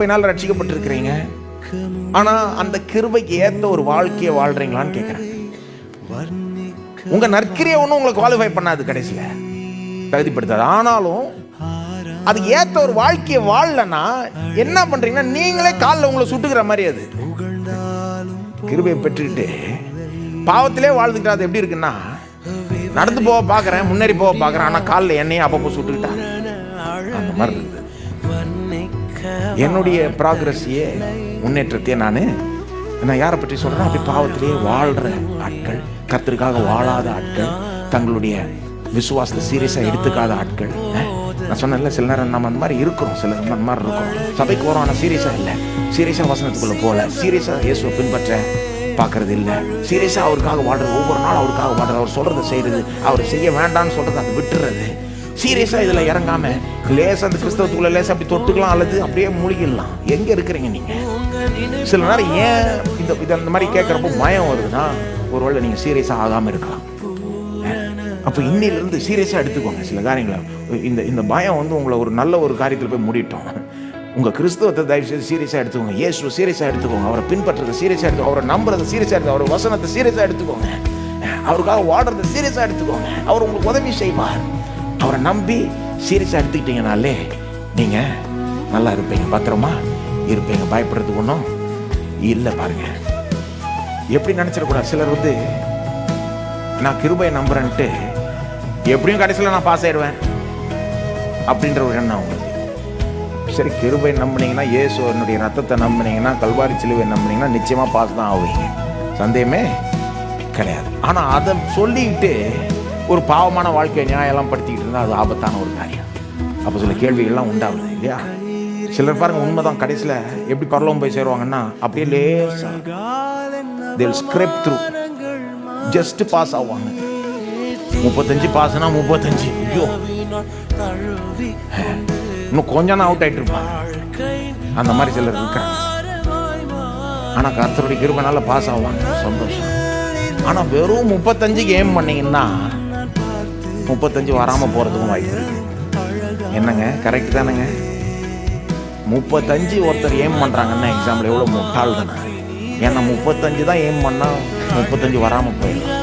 கிருபையினால் ரட்சிக்கப்பட்டிருக்கிறீங்க? ஆனால் அந்த கிருபைக்கு ஏற்ற ஒரு வாழ்க்கையை வாழ்றீங்களான்னு கேட்குறேன் உங்கள் நற்கிரியை ஒன்றும் உங்களை குவாலிஃபை பண்ணாது கடைசியில். தகுதிப்படுத்தாது. ஆனாலும் அதுக்கு ஏத்த ஒரு வாழ்க்கையை வாழலன்னா என்ன பண்ணுறீங்கன்னா நீங்களே காலில் உங்களை சுட்டுக்கிற மாதிரி அது. கிருபையை பெற்றுக்கிட்டு பாவத்திலே வாழ்ந்துக்கிட்டா அது எப்படி இருக்குன்னா நடந்து போக பார்க்குறேன் முன்னேறி போக பார்க்குறேன் ஆனால் காலில் என்னையும் அப்பப்போ சுட்டுக்கிட்டா. அந்த மாதிரி இருக்குது. என்னுடைய ப்ராக்ரஸையே முன்னேற்றத்தையே நான் நான் யாரை பற்றி சொல்கிறேன் அப்படி பாவத்திலேயே வாழ்கிற ஆட்கள் கத்திற்காக வாழாத ஆட்கள் தங்களுடைய விசுவாசத்தை சீரியஸாக எடுத்துக்காத ஆட்கள் நான் சொன்னேன்ல சில நேரம் நம்ம அந்த மாதிரி இருக்கிறோம் சில நேரம் அந்த மாதிரி இருக்கிறோம். சபைக்கு வரோம் ஆனால் சீரியஸாக இல்லை. சீரியஸாக வசனத்துக்குள்ளே போகல சீரியஸாக இயேசுவை பின்பற்ற பார்க்கறது இல்லை. சீரியஸாக அவருக்காக வாடுறது ஒவ்வொரு நாள் அவருக்காக வாடுறது அவர் சொல்கிறத செய்கிறது அவர் செய்ய வேண்டாம்னு சொல்கிறத அதை விட்டுறது. சீரியஸாக இதில் இறங்காம லேசாக அந்த கிறிஸ்தவத்துக்குள்ள லேசாக அப்படி தொட்டுக்கலாம் அல்லது அப்படியே மூழ்கிடலாம். எங்கே இருக்கிறீங்க நீங்கள் சில நேரம் ஏன் இந்த இது அந்த மாதிரி கேட்குறப்போ பயம் வருதுன்னா ஒருவேளை நீங்கள் சீரியஸாக ஆகாமல் இருக்கலாம். அப்போ இன்னிலிருந்து சீரியஸாக எடுத்துக்கோங்க சில காரியங்களை. இந்த இந்த பயம் வந்து உங்களை ஒரு நல்ல ஒரு காரியத்தில் போய் மூடிட்டோம். உங்கள் கிறிஸ்தவத்தை தயவு செய்து சீரியஸாக எடுத்துக்கோங்க. இயேசு சீரியஸாக எடுத்துக்கோங்க. அவரை பின்பற்றதை சீரியஸாக எடுத்துக்கோங்க. அவரை நம்புறதை சீரியஸாக எடுத்து அவர் வசனத்தை சீரியஸாக எடுத்துக்கோங்க. அவருக்காக வாடுறதை சீரியஸாக எடுத்துக்கோங்க. அவர் உங்களுக்கு உதவி செய்வார். அவரை நம்பி சீரியஸாக எடுத்துக்கிட்டீங்கனாலே நீங்கள் நல்லா இருப்பீங்க. பத்திரமா இருப்பீங்க. பயப்படுறதுக்கு ஒன்றும் இல்லை பாருங்க. எப்படி நினச்சிடக்கூடாது சிலர் வந்து நான் கிருபையை நம்புறேன்ட்டு எப்படியும் கடைசியில் நான் பாஸ் ஆயிடுவேன் அப்படின்ற ஒரு எண்ணம் உங்களுக்கு சரி கிருபை நம்புனீங்கன்னா இயேசுவனுடைய ரத்தத்தை நம்புனீங்கன்னா கல்வாரி சிலுவை நம்புனீங்கன்னா நிச்சயமாக பாஸ் தான் ஆவீங்க. சந்தேகமே கிடையாது. ஆனால் அதை சொல்லிக்கிட்டு ஒரு பாவமான வாழ்க்கையை நியாயம்லாம் படுத்திக்கிட்டு இருந்தால் அது ஆபத்தான ஒரு காரியம். அப்போ சில கேள்விகள்லாம் உண்டாகுது இல்லையா? சிலர் பாருங்க உண்மைதான். கடைசியில் எப்படி பரலோகம் போய் சேருவாங்கன்னா அப்படியே லேசா they'll scrape through just pass ஆவாங்க. முப்பத்தஞ்சு பாஸ்னா முப்பத்தஞ்சு. ஐயோ. இன்னும் கொஞ்சம் நாள் அவுட் ஆகிட்டு இருப்பாங்க. அந்த மாதிரி சிலர் இருக்காங்க ஆனால் கருத்தருடைய கிருபனால பாஸ் ஆவாங்க. சந்தோஷம். ஆனால் வெறும் முப்பத்தஞ்சுக்கு ஏம் பண்ணீங்கன்னா முப்பத்தஞ்சு வராமல் போகிறதுக்கும் வாய்ப்பு என்னங்க? கரெக்ட் தானேங்க? முப்பத்தஞ்சு ஒருத்தர் ஏம் பண்ணுறாங்கன்னா எக்ஸாம்பிள் எவ்வளோ முட்டாள் தானே? ஏன்னா முப்பத்தஞ்சு தான் ஏம் பண்ணால் முப்பத்தஞ்சு வராமல் போயிடும்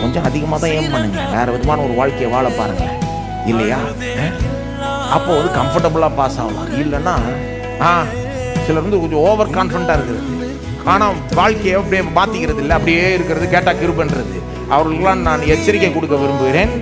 கொஞ்சம் அதிகமாக தான் ஏம் பண்ணுங்க. வேறு விதமான ஒரு வாழ்க்கையை வாழ பாருங்க. இல்லையா? அப்போ வந்து கம்ஃபர்டபுளாக பாஸ் ஆகலாம். இல்லைன்னா ஆ சிலர் வந்து கொஞ்சம் ஓவர் கான்ஃபிடண்ட்டாக இருக்குது. ஆனால் வாழ்க்கையை அப்படியே மாற்றிக்கிறது இல்லை அப்படியே இருக்கிறது கேட்டால் கிருபன்றது அவர்களுக்கெல்லாம் நான் எச்சரிக்கை கொடுக்க விரும்புகிறேன்.